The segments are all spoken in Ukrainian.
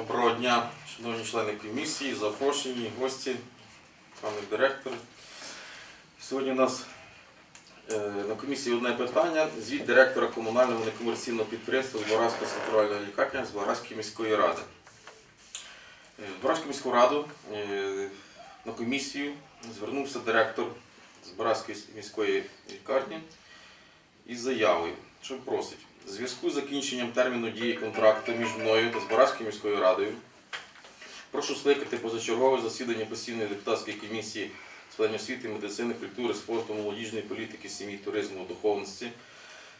Доброго дня, шановні члени комісії, запрошені, гості, пане директор. Сьогодні у нас е, на комісії одне питання. Звіт директора комунального некомерційного підприємства Збаразька центральна лікарня Збаразької міської ради. Е, Збаразьку міську раду е, на комісію звернувся директор Збаразької міської лікарні із заявою, що просить. В зв'язку з закінченням терміну дії контракту між мною та Збаразькою міською радою. Прошу скликати позачергове засідання постійної депутатської комісії з питань освіти, медицини, культури, спорту, молодіжної політики, сім'ї, туризму, духовності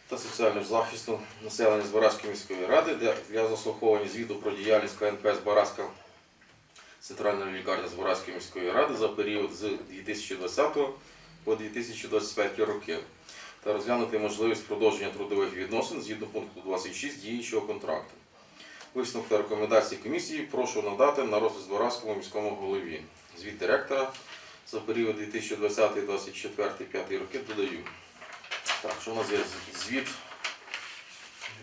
та соціального захисту населення Збаразької міської ради для, для заслуховування звіту про діяльність КНП Збаразька Центральної лікарні Збаразької міської ради за період з 2020 по 2025 роки та розглянути можливість продовження трудових відносин згідно пункту 26 діючого контракту. Висновок та рекомендації комісії прошу надати на розгляд Збаразькому міському голові. Звіт директора за період 2020-2024 5 роки додаю. Так, що у нас є звіт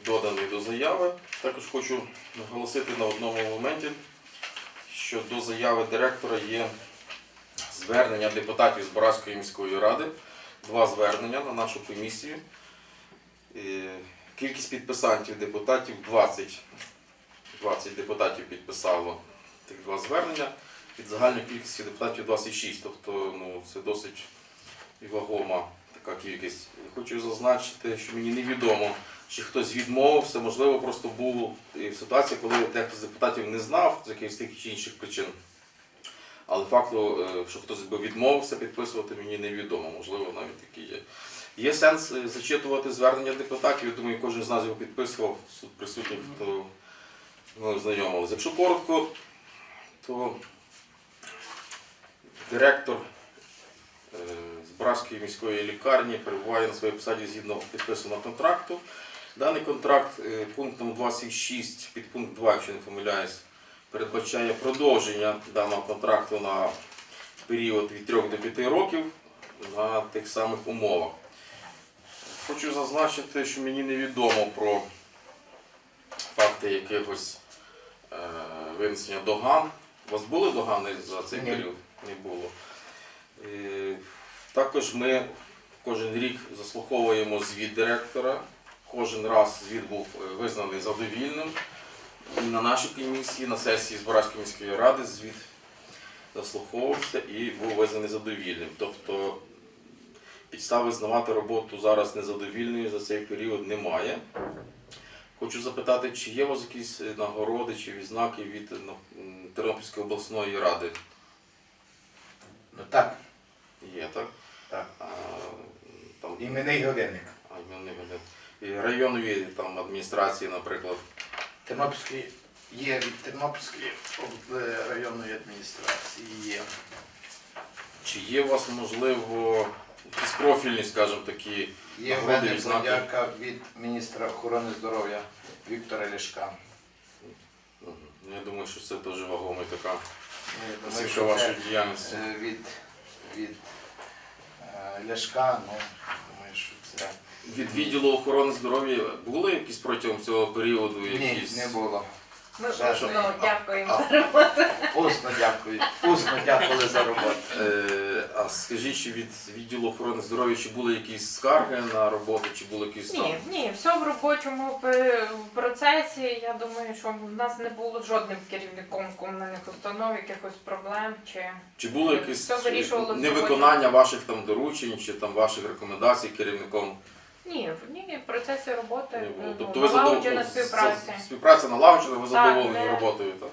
доданий до заяви. Також хочу наголосити на одному моменті, що до заяви директора є звернення депутатів Збаразької міської ради два звернення на нашу комісію. Кількість підписантів депутатів 20. 20 депутатів підписало тих два звернення. Від загальної кількості депутатів 26. Тобто ну, це досить вагома така кількість. Хочу зазначити, що мені невідомо, чи хтось відмовився, можливо, просто була ситуація, коли дехто з депутатів не знав з якихось тих чи інших причин. Але факту, е, що хтось би відмовився підписувати, мені невідомо. Можливо, навіть такі є. Є сенс е, зачитувати звернення депутатів. Я думаю, кожен з нас його підписував, тут присутніх, хто ми знайомилися. Якщо коротко, то директор е, Збаразької міської лікарні перебуває на своїй посаді згідно підписаного контракту. Даний контракт пунктом 26 під пункт 2, якщо не помиляюсь, передбачає продовження даного контракту на період від 3 до 5 років на тих самих умовах. Хочу зазначити, що мені невідомо про факти якихось е, винесення доган. У вас були догани за цей Ні. період? Не було. Також ми кожен рік заслуховуємо звіт директора. Кожен раз звіт був е, визнаний задовільним. І на нашій комісії, на сесії Збаразької міської ради звіт заслуховувався і був визнаний задовільним. Тобто підстав визнавати роботу зараз незадовільною за цей період немає. Хочу запитати, чи є у вас якісь нагороди чи відзнаки від ну, Тернопільської обласної ради? Ну так, Є, так? так. А, там, Іменний годинник. а, іменний годин. І районові там, адміністрації, наприклад. Тернопільський є від Тернопільської е, районної адміністрації. Є. Чи є у вас, можливо, якісь профільні, скажімо такі, Є в Нагороди, мене відзнаки. подяка від міністра охорони здоров'я Віктора Ляшка. Мгм. Ну, Я думаю, що це дуже вагома така Я думаю, оцінка вашої це діяльності. е, від, від е, Ляшка, ну, думаю, що це. Від відділу охорони здоров'я були якісь протягом цього періоду Ні, якісь? не було. Ми усно що- дякуємо А. за роботу. Усно дякую. Усно дякую за роботу. Е, а скажіть, чи від відділу охорони здоров'я чи були якісь скарги на роботу, чи були якісь там? Ні, ні, все в робочому пе- процесі. Я думаю, що в нас не було жодним керівником комунальних установ якихось проблем чи Чи було якесь Все вирішувалося невиконання ваших там доручень чи там ваших рекомендацій керівником? Ні, в- ні, в процесі роботи Не було. ну, Тобто ви налагоджена задов- співпраця. з- Співпраця налагоджена, ви Так, задоволені не- роботою, так?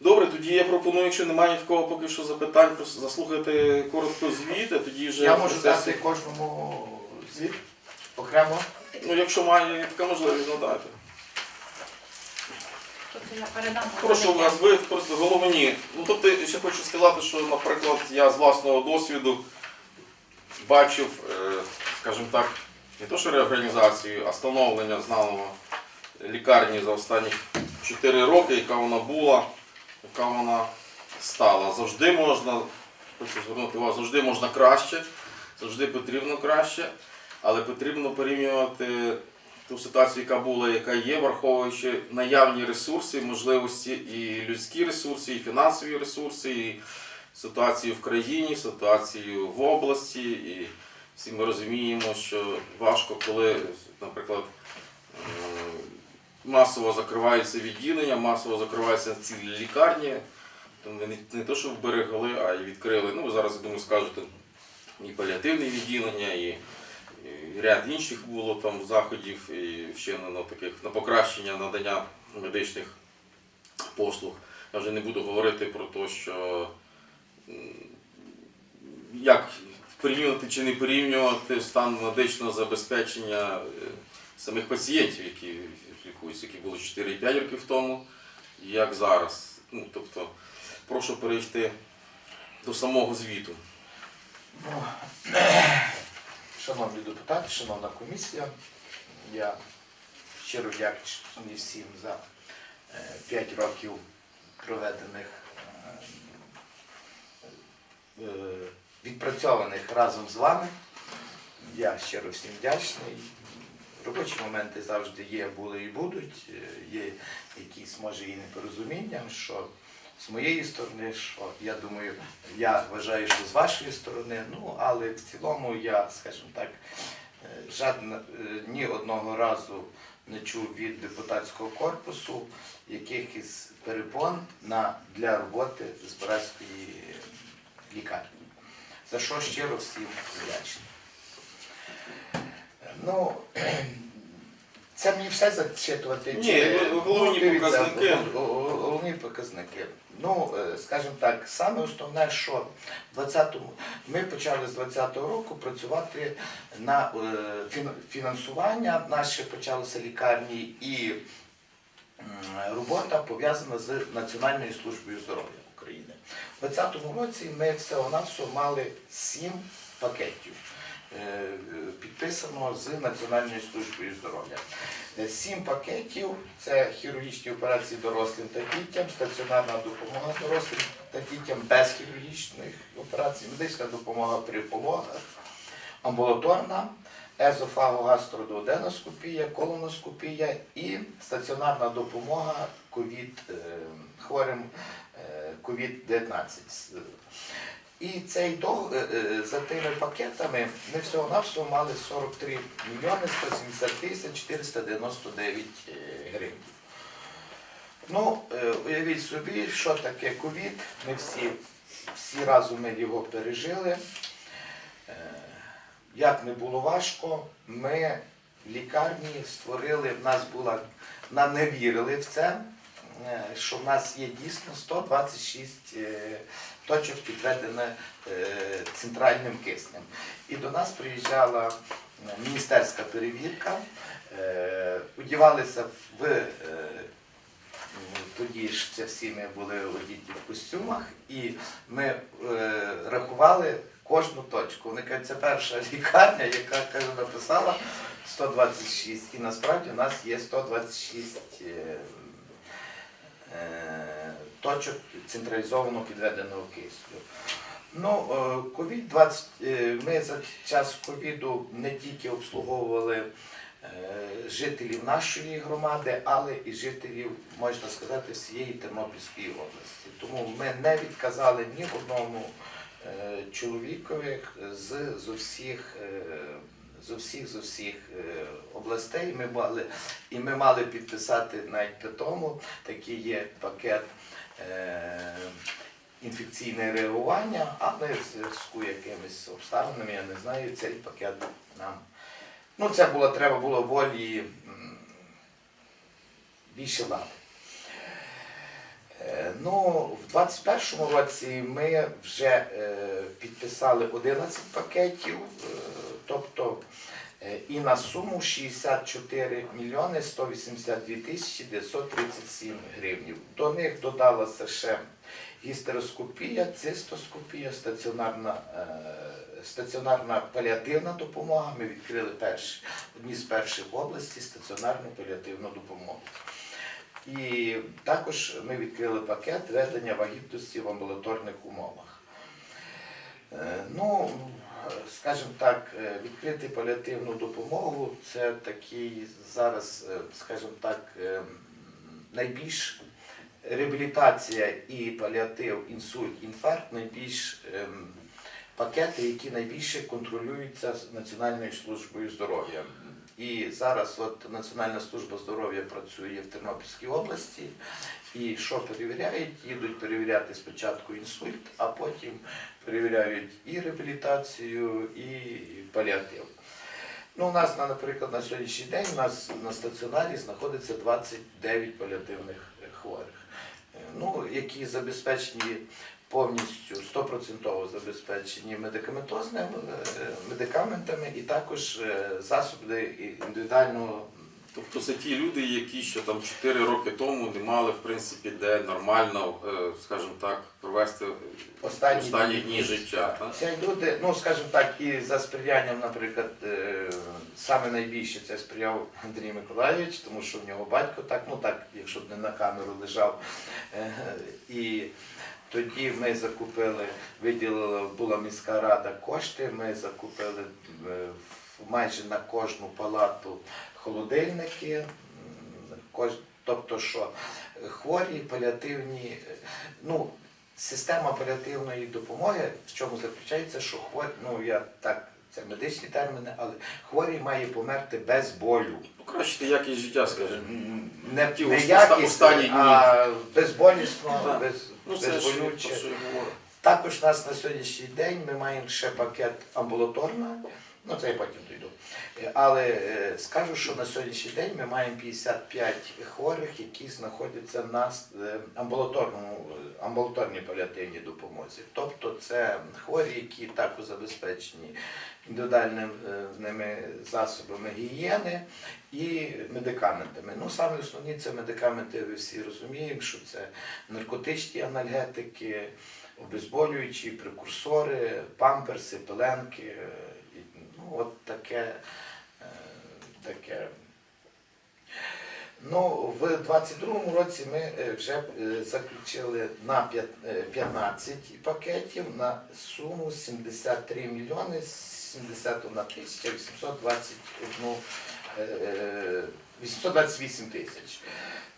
Добре, тоді я пропоную, якщо немає ні в кого поки що запитань, просто заслухати коротко звіт, а тоді вже Я в можу процесі- дати кожному звіт окремо. Ну, якщо має така можливість. Тобто я передам. Прошу вас, ви просто головні. Ну тобто, я ще хочу сказати, що, наприклад, я з власного досвіду бачив, е, скажімо так, не то що реорганізацію, а становлення знаного лікарні за останні 4 роки, яка вона була, яка вона стала. Завжди можна, хочу звернути увагу, завжди можна краще, завжди потрібно краще, але потрібно порівнювати ту ситуацію, яка була, яка є, враховуючи наявні ресурси, можливості і людські ресурси, і фінансові ресурси, і ситуацію в країні, ситуацію в області. І всі ми розуміємо, що важко, коли, наприклад, масово закриваються відділення, масово закриваються цілі лікарні. Ми не, то, що вберегли, а й відкрили. Ну, зараз, я думаю, скажете, і паліативне відділення, і, і ряд інших було там заходів, і вчинено таких на покращення надання медичних послуг. Я вже не буду говорити про те, що як порівнювати чи не порівнювати стан медичного забезпечення е, самих пацієнтів, які лікуються, які були 4-5 років тому, як зараз. Ну, тобто, прошу перейти до самого звіту. Ну, шановні депутати, шановна комісія, я щиро вдячний всім за 5 років проведених, е, е, відпрацьованих разом з вами. Я щиро всім вдячний. Робочі моменти завжди є, були і будуть. Е, Є якісь, може, і непорозуміння, що з моєї сторони, що я думаю, я вважаю, що з вашої сторони, ну але в цілому я, скажімо так, е, жадна, е, ні одного разу не чув від депутатського корпусу якихось перепон на, для роботи Збаразької лікарні. За що щиро всім вдячний. Ну, це мені все зачитувати. Ні, чи- ну, головні дивіться, показники. гол- гол- Головні показники. Ну, е, скажімо так, саме основне, що в 20-му ми почали з 20-го року працювати на е, фінансування. Наші почалися лікарні і робота пов'язана з Національною службою здоров'я. У 2020 році ми всього-навсього мали сім пакетів. е, Підписано з Національною службою здоров'я. Е, Сім пакетів це хірургічні операції дорослим та дітям, стаціонарна допомога дорослим та дітям без хірургічних операцій, медична допомога при пологах, амбулаторна, езофагогастродуоденоскопія, колоноскопія і стаціонарна допомога ковід, е, хворим COVID-19. І цей дох е, е, за тими пакетами ми всього-навсього мали 43 мільйони 170 тисяч 499 е, гривень. Ну, уявіть собі, що таке ковід. Ми всі, всі разом ми його пережили. Як не було важко, ми в лікарні створили, в нас була, нам не вірили в це, що в нас є дійсно 126 е, точок підведене е, центральним киснем. І до нас приїжджала е, міністерська перевірка, е, одівалися в е, Тоді ж це всі ми були одіті в костюмах, і ми е, рахували кожну точку. Вони кажуть, це перша лікарня, яка каже, написала 126. І насправді у нас є 126 е, е, точок централізовано підведеного кисню. Ну, е, ковід 20 е, ми за час ковіду не тільки обслуговували е, жителів нашої громади, але і жителів, можна сказати, всієї Тернопільської області. Тому ми не відказали ні одному е, чоловікові з, з усіх. З усіх, з усіх е, областей ми мали, і ми мали підписати навіть при тому, такий є пакет е, інфекційне реагування, але в зв'язку якимись обставинами, я не знаю, цей пакет нам. Ну, це було, треба було волі більше влади. Е, Ну, в 21-му році ми вже е, підписали 11 пакетів, е, тобто і на суму 64 мільйони 182 тисячі 937 гривень. До них додалася ще гістероскопія, цистоскопія, стаціонарна, стаціонарна паліативна допомога. Ми відкрили перші, одні з перших в області стаціонарну паліативну допомогу. І також ми відкрили пакет ведення вагітності в амбулаторних умовах. Е, Ну, скажімо так, е, відкрити паліативну допомогу це такий зараз, е, скажімо так, найбільш реабілітація і паліатив, інсульт, інфаркт найбільш ем, пакети, які найбільше контролюються Національною службою здоров'я. І зараз от Національна служба здоров'я працює в Тернопільській області. І що перевіряють? Їдуть перевіряти спочатку інсульт, а потім перевіряють і реабілітацію, і паліатив. Ну, у нас, наприклад, на сьогоднішній день у нас на стаціонарі знаходиться 29 паліативних хворих, е, ну, які забезпечені повністю 100% забезпечені медикаментозними е, медикаментами і також е, засоби індивідуального Тобто це ті люди, які ще там 4 роки тому не мали, в принципі, де нормально, е, скажімо так, провести Останні останні дні. життя. так? Люди, ну скажімо так, і за сприянням, наприклад, саме найбільше це сприяв Андрій Миколайович, тому що в нього батько так, ну так, якщо б не на камеру лежав. І тоді ми закупили, виділила була міська рада кошти, ми закупили е, майже на кожну палату холодильники. Тобто, що хворі, паліативні, е, ну, система паліативної допомоги в чому заключається, що хворі, ну я так, це медичні терміни, але хворий має померти без болю. Покращити якість життя, скажімо. Не, не дні. а безболісно, без, Ну це ж говорю. Також у нас на сьогоднішній день ми маємо ще пакет амбулаторна, ну це я потім Але е, скажу, що на сьогоднішній день ми маємо 55 хворих, які знаходяться на е, амбулаторному, е, амбулаторній паліативній допомозі. Тобто це хворі, які також забезпечені індивідуальними засобами гігієни і медикаментами. Ну, саме основні це медикаменти, ви всі розуміємо, що це наркотичні анальгетики, обезболюючі, прекурсори, памперси, пеленки. е, Ну, от таке. Е, таке. Ну, в 22-му році ми е, вже е, заключили на е, 15 пакетів на суму 73 мільйони 71 тисяча 821 е, е, 828 тисяч.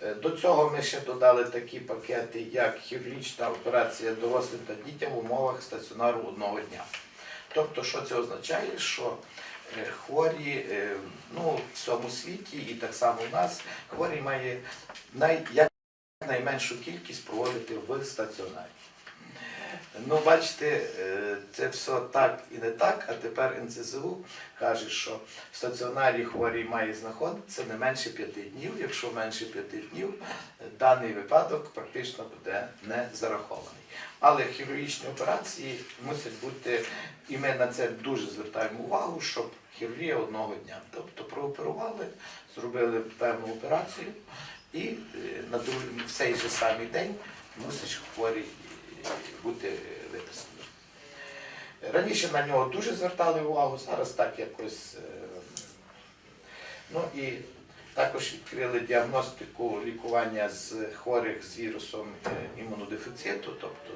Е, До цього ми ще додали такі пакети, як хірургічна операція дорослим та дітям в умовах стаціонару одного дня. Тобто, що це означає, що е, хворі е, ну, в всьому світі і так само у нас хворі має най, як найменшу кількість проводити в стаціонарі. Ну, бачите, е, це все так і не так, а тепер НЦЗУ каже, що в стаціонарі хворий має знаходитися не менше п'яти днів. Якщо менше п'яти днів, е, даний випадок практично буде не зарахований. Але хірургічні операції мусять бути, і ми на це дуже звертаємо увагу, щоб хірургія одного дня. Тобто прооперували, зробили певну операцію і е, на другий, в цей же самий день мусиш хворий бути виписаний. Раніше на нього дуже звертали увагу, зараз так якось. е, Ну і також відкрили діагностику лікування з хворих з вірусом е, імунодефіциту, тобто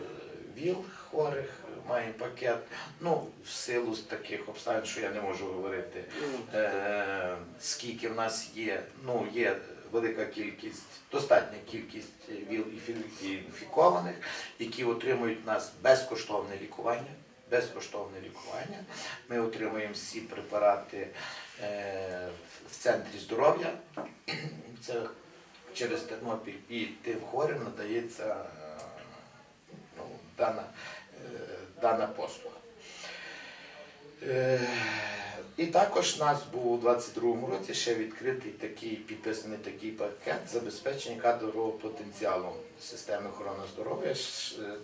ВІЛ хворих, маємо пакет. Ну, в силу таких обставин, що я не можу говорити, Ну, е, скільки в нас є, ну, є велика кількість, достатня кількість ВІЛ інфікованих, які отримують в нас безкоштовне лікування. Безкоштовне лікування. Ми отримуємо всі препарати е, в центрі здоров'я. Це через Тернопіль і тим хворим надається е, ну, дана, е, дана послуга. І також у нас був у 22-му році ще відкритий такий підписаний такий пакет забезпечення кадрового потенціалу системи охорони здоров'я.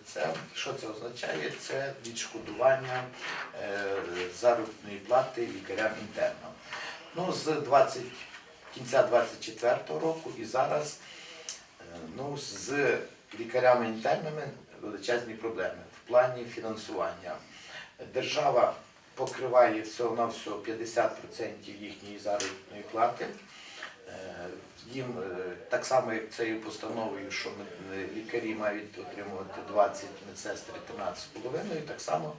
Це що це означає? Це відшкодування е, заробітної плати лікарям інтернам. Ну, з 20, кінця 24-го року і зараз е, ну, з лікарями інтернами величезні проблеми в плані фінансування. Держава покриває всього на всього 50% їхньої заробітної плати. Е, їм е, так само, як цією постановою, що е, лікарі мають отримувати 20, медсестри 13,5, так само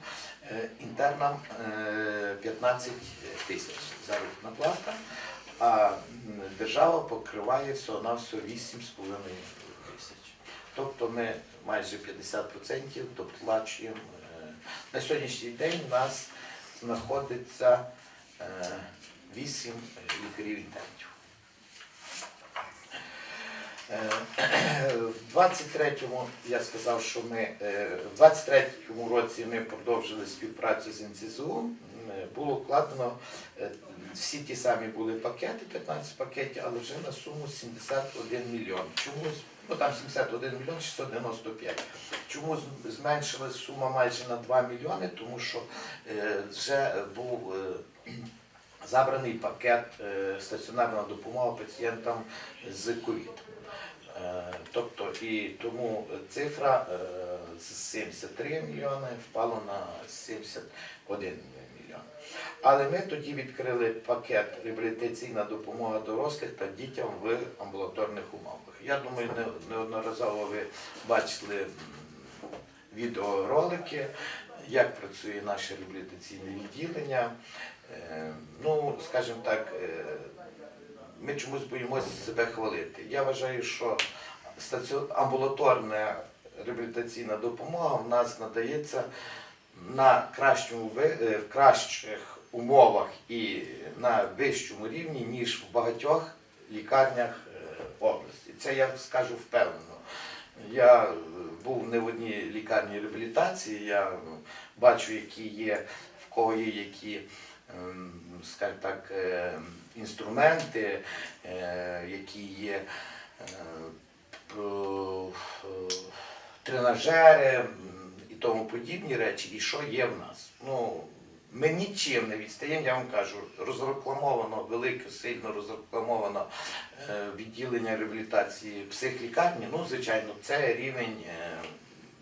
інтернам е, 15 тисяч заробітна плата, а держава покриває всього на всього 8,5 тисяч. Тобто ми майже 50% доплачуємо. На сьогоднішній день у нас знаходиться е, 8 лікарів інтернів. Е, В 23-му я сказав, що ми е, в 23-му році ми продовжили співпрацю з НЦЗУ. Е, Було вкладено е, всі ті самі були пакети, 15 пакетів, але вже на суму 71 мільйон. Чомусь, ну там 71 мільйон 695. Чому зменшилась сума майже на 2 мільйони? Тому що е, вже був е, забраний пакет е, стаціонарна допомога пацієнтам з. Е, Тобто і тому цифра з 73 мільйони впала на 71 мільйон. Але ми тоді відкрили пакет реабілітаційна допомога дорослих та дітям в амбулаторних умовах. Я думаю, неодноразово ви бачили відеоролики, як працює наше реабілітаційне відділення. Е, Ну, скажімо так, е, ми чомусь боїмося себе хвалити. Я вважаю, що амбулаторна реабілітаційна допомога в нас надається на кращому е, в кращих умовах і на вищому рівні, ніж в багатьох лікарнях е, області. Це я скажу впевнено. Я е, був не в одній лікарні реабілітації, я ну, бачу, які є, в кого є які, ем, скажімо так, інструменти, які є тренажери тому подібні речі, і що є в нас. Ну, ми нічим не відстаємо, я вам кажу, розрекламовано, велике, сильно розрекламовано е, відділення реабілітації психлікарні. Ну, звичайно, це рівень е,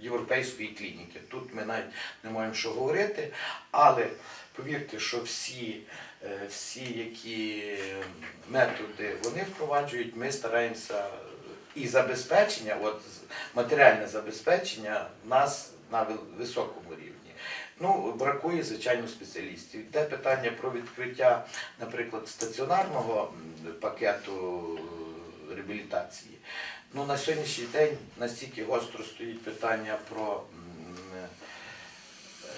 європейської клініки. Тут ми навіть не маємо що говорити, але повірте, що всі, е, всі які методи вони впроваджують, ми стараємося і забезпечення, от матеріальне забезпечення нас на високому рівні. Ну, бракує, звичайно, спеціалістів. Йде питання про відкриття, наприклад, стаціонарного пакету е, реабілітації. Ну, на сьогоднішній день настільки гостро стоїть питання про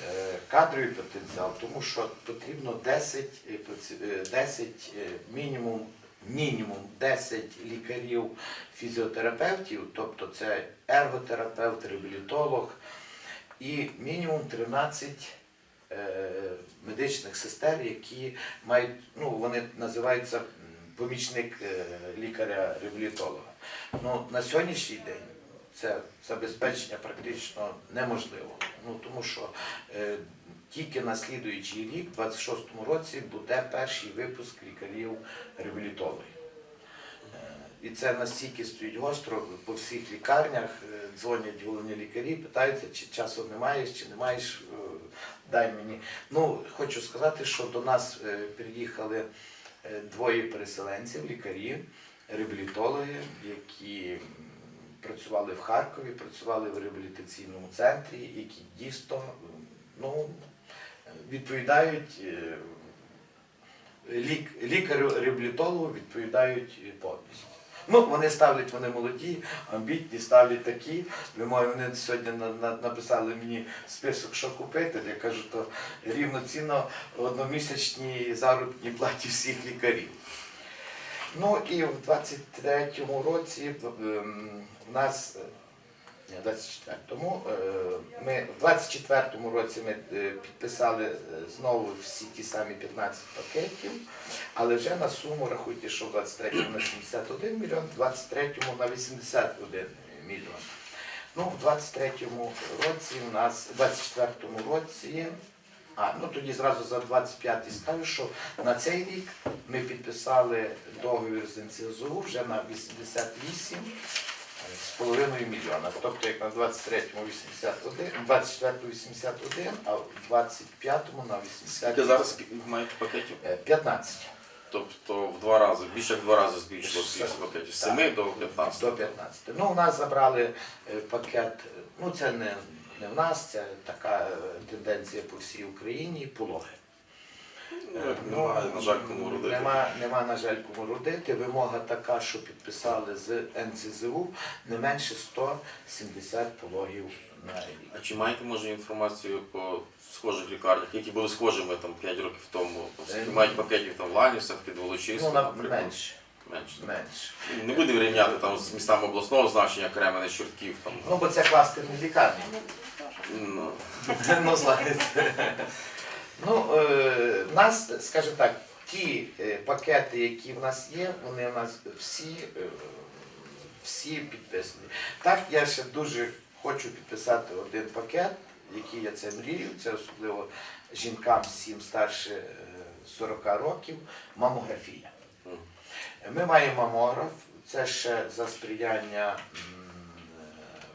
е, кадровий потенціал, тому що потрібно 10, е, паці- е, 10 е, мінімум, мінімум 10 лікарів фізіотерапевтів, тобто це ерготерапевт, реабілітолог, і мінімум 13 е, медичних сестер, які мають, ну вони називаються помічник е, лікаря-реабілітолога. Ну, на сьогоднішній день це забезпечення практично неможливо. Ну, тому що е, тільки на слідуючий рік, в 26-му році, буде перший випуск лікарів-реабілітологів. Е, І це настільки стоїть гостро по всіх лікарнях, е, дзвонять головні лікарі, питаються, чи часу не маєш, чи не маєш, е, дай мені. Ну, хочу сказати, що до нас е, приїхали двоє переселенців, лікарі, реабілітологи, які працювали в Харкові, працювали в реабілітаційному центрі, які дійсно ну, відповідають е, лік, лікарю-реабілітологу відповідають повністю. Ну, вони ставлять, вони молоді, амбітні, ставлять такі. Думаю, вони сьогодні на, на, написали мені список, що купити. Я кажу, то рівноцінно одномісячні заробітні платі всіх лікарів. Ну і в 23-му році ем, в нас е, в 24-му. е, Ми в 24-му році ми е, підписали е, знову всі ті самі 15 пакетів, але вже на суму рахуйте, що в 23-му на 71 мільйон, в 23-му на 81 мільйон. Ну, в 23-му році у нас, в 24-му році, а, ну тоді зразу за 25-й скажу, що на цей рік ми підписали договір з НЦЗУ вже на 88 з половиною мільйона. Тобто як на 23-му 81, 24-му 81, а в 25-му на 80. Скільки зараз маєте пакетів? Е, 15. Тобто в два рази, більше як в два рази збільшилося кількість пакетів. З 7 до 15. До 15. Ну, у нас забрали е, пакет, е, ну це не, не в нас, це така е, тенденція по всій Україні, пологи. Ну, немає, на жаль, кому родити. Нема, нема, на жаль, кому родити. Вимога така, що підписали з НЦЗУ не менше 170 пологів на рік. А чи маєте може інформацію по схожих лікарнях, які були схожими там 5 років тому? Скільки Е, мають пакетів там в Ланівцях, під Волочиськом, Ну, на наприклад? менше. Менше. менше. Не будемо рівняти там з містами обласного значення Кремене, Чортків. Там. Ну, бо це кластерні лікарні. Ну, ну, знаєте. Ну, е, в нас, скажімо так, ті е, пакети, які в нас є, вони в нас всі, е, всі підписані. Так, я ще дуже хочу підписати один пакет, який я це мрію, це особливо жінкам всім старше е, 40 років, мамографія. Ми маємо мамограф, це ще за сприяння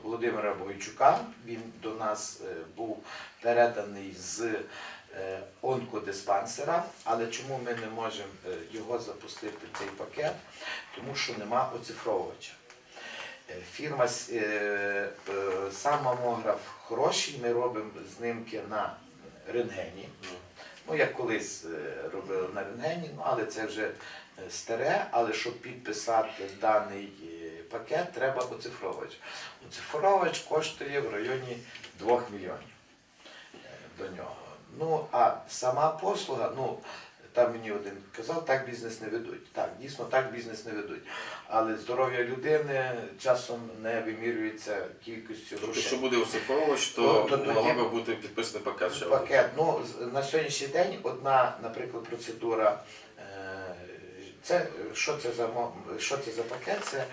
Володимира Бойчука. Він до нас був переданий з онкодиспансера, але чому ми не можемо е, його запустити цей пакет? Тому що нема оцифровувача. Е, Фірма е, е, сам мамограф хороший, ми робимо знімки на рентгені. ну. Як колись е, робили на рентгені, ну, але це вже е, старе, але щоб підписати даний е, пакет, треба оцифровувач. Оцифровувач коштує в районі 2 мільйонів е, до нього. Ну, а сама послуга, ну, там мені один казав, так бізнес не ведуть. Так, дійсно так бізнес не ведуть. Але здоров'я людини часом не вимірюється кількістю Тобто, грошей. якщо буде оцифровувач, То- то, то тоді- мав би бути підписаний пакет ще. Пакет. Ну, на сьогоднішній день одна, наприклад, процедура. е, Це що це за що це за пакет? Це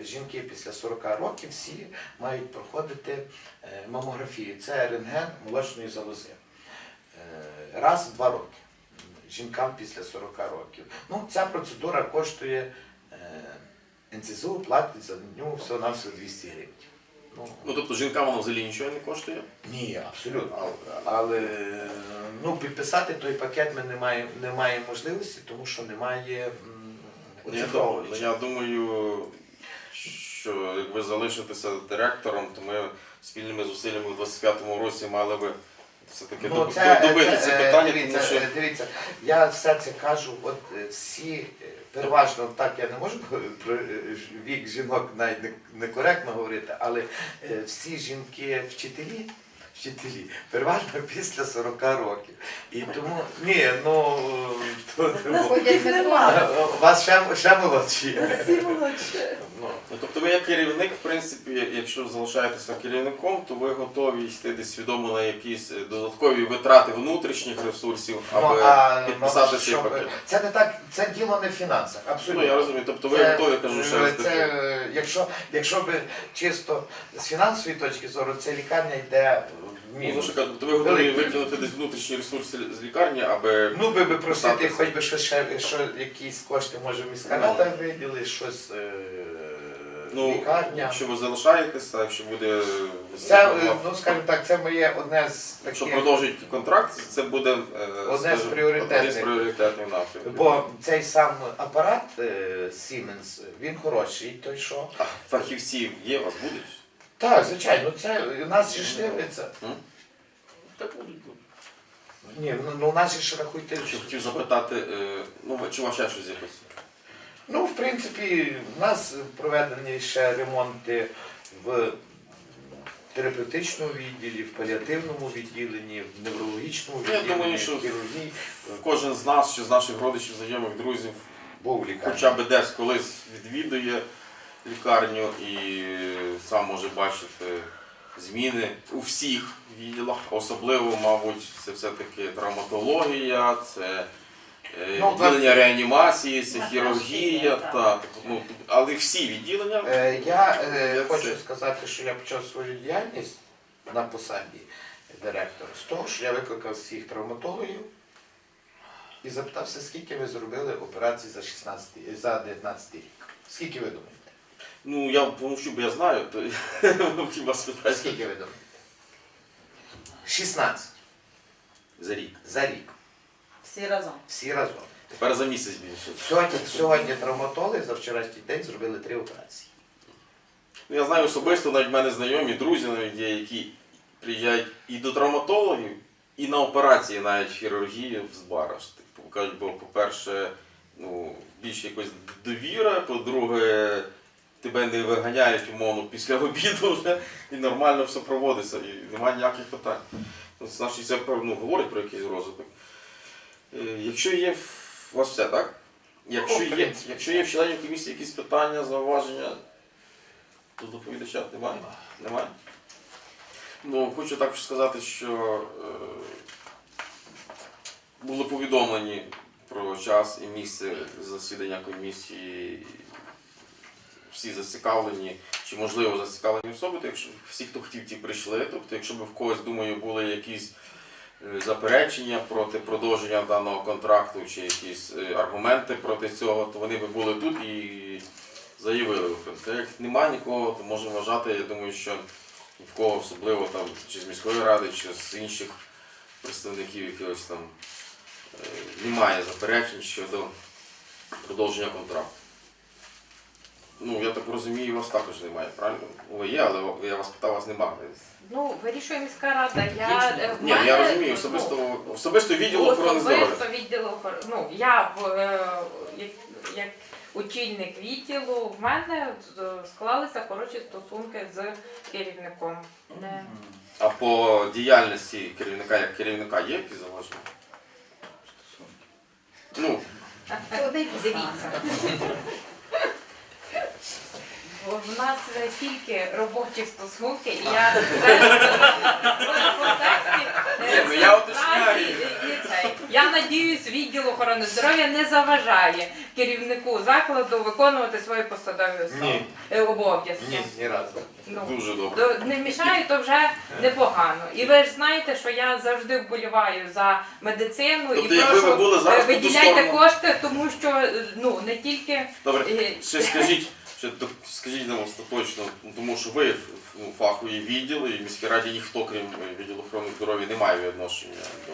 е, жінки після 40 років всі мають проходити е, мамографію. Це рентген молочної залози. Раз в два роки. Жінкам після 40 років. Ну, ця процедура коштує е, НЦЗУ платить за нього всього на всього 200 гривень. Ну тобто жінкам воно взагалі нічого не коштує. Ні, абсолютно. Але ну, підписати той пакет ми не маємо, не маємо можливості, тому що немає м, Ну, Я думаю, оцифровувача. я думаю, що як ви залишитеся директором, то ми спільними зусиллями у 25-му році мали би все-таки Ну, це, добити це, це е, питання, дивіться, тому що е, дивіться, я все це кажу, от е, всі, е, переважно так я не можу про е, ж- вік жінок навіть не- некоректно говорити, але е, всі жінки вчителі, вчителі, переважно після 40 років. І тому, ні, ну, то, у вас ще, ще молодші. Ну, Ну, тобто ви як керівник, в принципі, якщо залишаєтеся керівником, то ви готові йти десь свідомо на якісь е, додаткові витрати внутрішніх ресурсів, аби Ну, а, підписати ну, цей пакет. Це не так, це діло не в фінансах, Ну абсолютно. я розумію, тобто ви Це- готові, кажу, ще раз це, е, якщо, якщо би чисто з фінансової точки зору, це лікарня йде Ну, мінус. за що тобто ви готові Великий. викинути десь внутрішні ресурси з лікарні, аби Ну, би би просити, хоч би що ще що якісь кошти може міська рада виділи, щось е, ну, лікарня. якщо ви залишаєтеся, якщо буде Це, е, ну скажімо так, це моє одне з Якщо таких. продовжують контракт, це буде е, Одне з скажімо, пріоритетних. один з пріоритетних напрямків. Бо цей сам апарат е, Siemens, він хороший, той що. А фахівці є, у вас будуть? Так, звичайно, це у нас же ж дивиться. Так будуть. будуть. Ні, ну, ну у нас же ж рахуйте. Що хотів запитати, е, ну ви- чи у вас ще щось якось? Ну, в принципі, в нас проведені ще ремонти в терапевтичному відділі, в паліативному відділенні, в неврологічному Я відділенні, думаю, що- в хірургії. Кожен з нас чи з наших родичів, знайомих, друзів, Був лікар. хоча б десь колись відвідує лікарню і сам може бачити зміни у всіх відділах. Особливо, мабуть, це все-таки травматологія, це е, Ну, відділення реанімації, це хірургія, так. Ну, але всі відділення. Е, Я е, хочу сказати, що я почав свою діяльність на посаді директора з того, що я викликав всіх травматологів і запитався, скільки ви зробили операцій за 16, за 19 рік. Скільки ви думаєте? Ну я помовчу, бо я знаю, то хіба спитати Скільки ви думаєте? 16 за рік. за рік. Всі разом. Всі разом. Тепер за місяць більше. Сьогодні, сьогодні травматологи за вчорашній день зробили три операції. Ну, Я знаю особисто, навіть в мене знайомі, друзі навіть є, які приїжджають і до травматологів, і на операції навіть хірургії в Збараж. Типу, кажуть, бо, по-перше, ну, більше якось довіра, по-друге, тебе не виганяють умовно після обіду вже і нормально все проводиться, і немає ніяких питань. Ну, Значить, це ну, говорить про якийсь розвиток. Е, Якщо є у вас все, так? Якщо Ну, є, якщо є в членів комісії якісь питання, зауваження, до доповідача немає? Немає? Ну, хочу також сказати, що е, були повідомлені про час і місце засідання комісії. Всі зацікавлені, чи можливо зацікавлені особи, то якщо всі, хто хотів, ті прийшли. Тобто, якщо б в когось, думаю, були якісь е, заперечення проти продовження даного контракту, чи якісь е, аргументи проти цього, то вони би були тут і заявили. Та Як немає нікого, то можемо вважати, я думаю, що ні в кого особливо там чи з міської ради, чи з інших представників якихось там е, немає заперечень щодо продовження контракту. Ну, я так розумію, вас також немає, правильно? Ви є, але я вас питав, у вас немає. Ну, вирішує міська рада. Я, е, в Ні, ну, мене, я розумію, ну, особисто, особисто відділ охорони здоров'я. Особисто відділу охорони. Ну, я в, е, як, як очільник відділу, в мене е, склалися хороші стосунки з керівником. Не. А по діяльності керівника як керівника є якісь зауваження? Ну, Дивіться. Бо В нас е, тільки робочі стосунки, і я зараз е, ну я цей. Я надіюсь, відділ охорони здоров'я не заважає керівнику закладу виконувати свої посадові е, обов'язки. Ні, ні разу. Ну, дуже добре. не мішає, то вже непогано. І ви ж знаєте, що я завжди вболіваю за медицину Тобто, і ви прошу були зараз е, по ту виділяйте кошти, тому що е, ну не тільки Добре, е, ще скажіть, ще скажіть нам остаточно, тому що ви ну, фахові відділи, і в міській раді ніхто, крім відділу охорони здоров'я, не має відношення до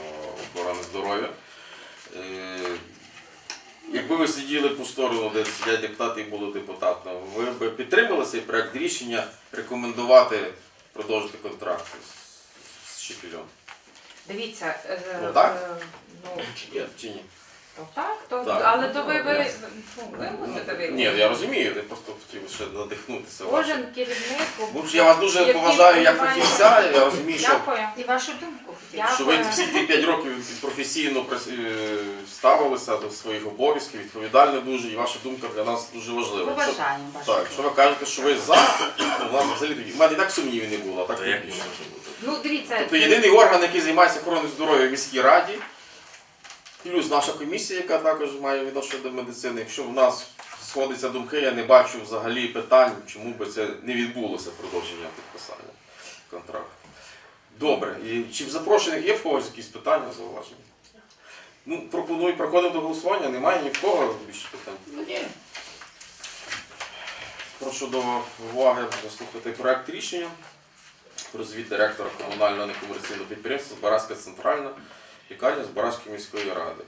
охорони здоров'я. Е, Якби ви сиділи по сторону, де сидять депутати і були депутатом, ви б підтримали цей проект рішення рекомендувати продовжити контракт з- з Шепільом? Дивіться, е, Ну, так? е, ну, Чи ні? Чи ні? Так, то, Так. але то ви, ви, ну, ви мусите ви. Ні, я розумію, я просто хотів ще надихнутися. вашим. Кожен керівник. Ну, ж я вас дуже який поважаю як приймає- фахівця, я розумію, що, Дякую. І вашу думку хотіла. Що ви всі ті 5 років професійно прис- е, ставилися до своїх обов'язків, відповідально дуже, і ваша думка для нас дуже важлива. Якщо- Поважаємо вашу Так, якщо ви кажете, що ви за, то у нас взагалі тоді. У мене і так сумнівів не було, а так Та тим як більше. Ну, дивіться, Тобто єдиний орган, який займається охороною здоров'я в міській раді, плюс наша комісія, яка також має відношення до медицини. Якщо в нас сходяться думки, я не бачу взагалі питань, чому би це не відбулося продовження підписання контракту. Добре, і чи в запрошених є в когось якісь питання, зауваження? Ну, пропоную, проходимо до голосування, немає ні в кого більше питань. Ну ні. Прошу до уваги заслухати проект рішення про звіт директора комунального некомерційного підприємства Збаразька центральна лікарня Збаразької міської ради.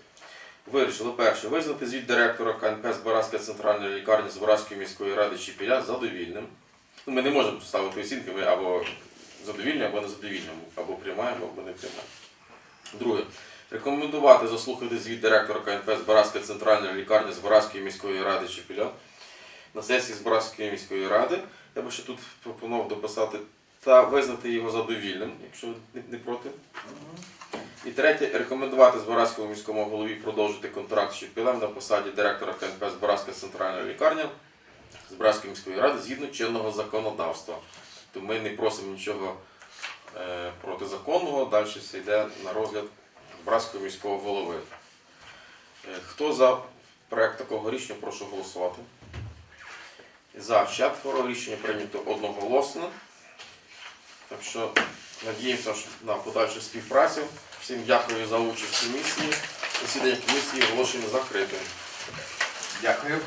Вирішили перше визнати звіт директора КНП Збаразька центральної лікарні Збаразької міської ради Чіпіля задовільним. Ну, ми не можемо ставити оцінки, ми або задовільні, або незадовільні, або приймаємо, або не приймаємо. Друге. Рекомендувати заслухати звіт директора КНП Збаразька центральної лікарні Збаразької міської ради Чіпіля на сесії Збаразької міської ради. Я би ще тут пропонував дописати та визнати його задовільним, якщо не проти. І третє, рекомендувати Збаразькому міському голові продовжити контракт з Чіпілем на посаді директора КНП Збаразька центральна лікарня Збаразької міської ради згідно чинного законодавства. Тобто ми не просимо нічого е, протизаконного, далі все йде на розгляд Збаразького міського голови. Е, хто за проект такого рішення, прошу голосувати. За четверо рішення прийнято одноголосно. Так що надіємося на подальшу співпрацю. Всім дякую за участь в комісії. Засідання комісії оголошуємо закритим. Дякую.